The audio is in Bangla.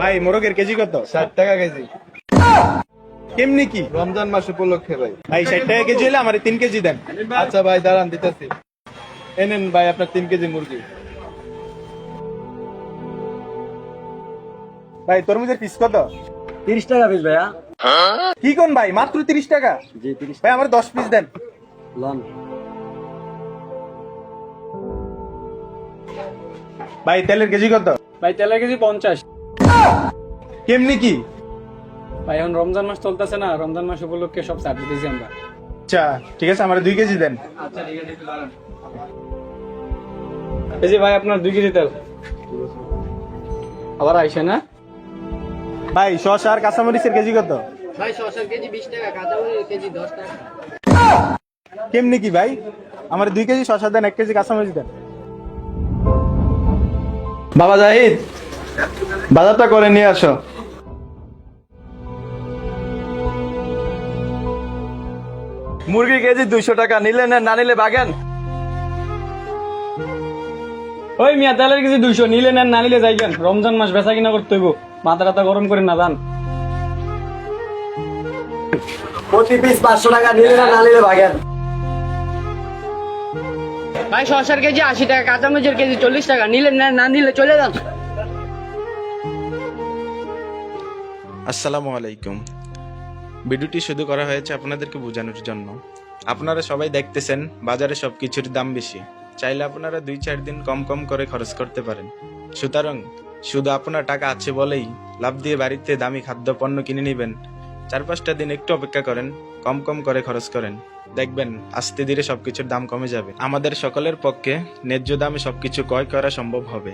ভাই মোরগের কেজি কত? ষাট টাকা কেজি। কেমনি কি? রমজান মাস উপলক্ষে ভাই। ভাই ষাট টাকা কেজি হলে আমার তিন কেজি দেন। আচ্ছা ভাই দাঁড়ান দিতেছি। এনেন ভাই আপনার তিন কেজি মুরগি। ভাই তরমুজের পিস কত? তিরিশ টাকা পিস ভাইয়া। কি কোন ভাই? মাত্র তিরিশ টাকা? জি তিরিশ ভাই আমার দশ পিস দেন। লন। ভাই তেলের কেজি কত? ভাই তেলের কেজি পঞ্চাশ। কেমনি কি? ভাই এখন রমজান মাস চলতেছে না রমজান মাস উপলক্ষে সব ছাড় দিতেছি আমরা। আচ্ছা ঠিক আছে আমার দুই কেজি দেন। আচ্ছা ঠিক আছে এই যে ভাই আপনার দুই কেজি তেল। আবার আইসে না? ভাই শসা আর কাঁচামরিচের কেজি কত? ভাই শসার কেজি বিশ টাকা কাঁচামরিচের কেজি দশ টাকা। কেমনি কি ভাই? আমার দুই কেজি শসা দেন এক কেজি কাঁচামরিচ দেন। বাবা জাহিদ বাজারটা করে নিয়ে আসো। মুরগি কেজি দুইশো টাকা নিলে নেন না নিলে বাগেন? ওই মিয়া তেলের কেজি দুইশো নিলে নেন না নিলে যাইবেন। রমজান মাস বেচা কিনা করতে হইব মাথা টাথা গরম করে না যান। প্রতি পিস পাঁচশো টাকা নিলে না না নিলে ভাগেন ভাই শসার কেজি আশি টাকা কাঁচামরিচের কেজি চল্লিশ টাকা নিলে নেন না নিলে চলে যান। আসসালামু আলাইকুম। ভিডিওটি শুধু করা হয়েছে আপনাদেরকে বোঝানোর জন্য। আপনারা সবাই দেখতেছেন বাজারে সব কিছুর দাম বেশি। চাইলে আপনারা দুই চার দিন কম কম করে খরচ করতে পারেন। সুতরাং শুধু আপনার টাকা আছে বলেই লাভ দিয়ে বাড়িতে দামি খাদ্য, পণ্য কিনে নেবেন। চার পাঁচটা দিন একটু অপেক্ষা করেন, কম কম করে খরচ করেন। দেখবেন আস্তে ধীরে সবকিছুর দাম কমে যাবে। আমাদের সকলের পক্ষে ন্যায্য দামে সবকিছু ক্রয় করা সম্ভব হবে।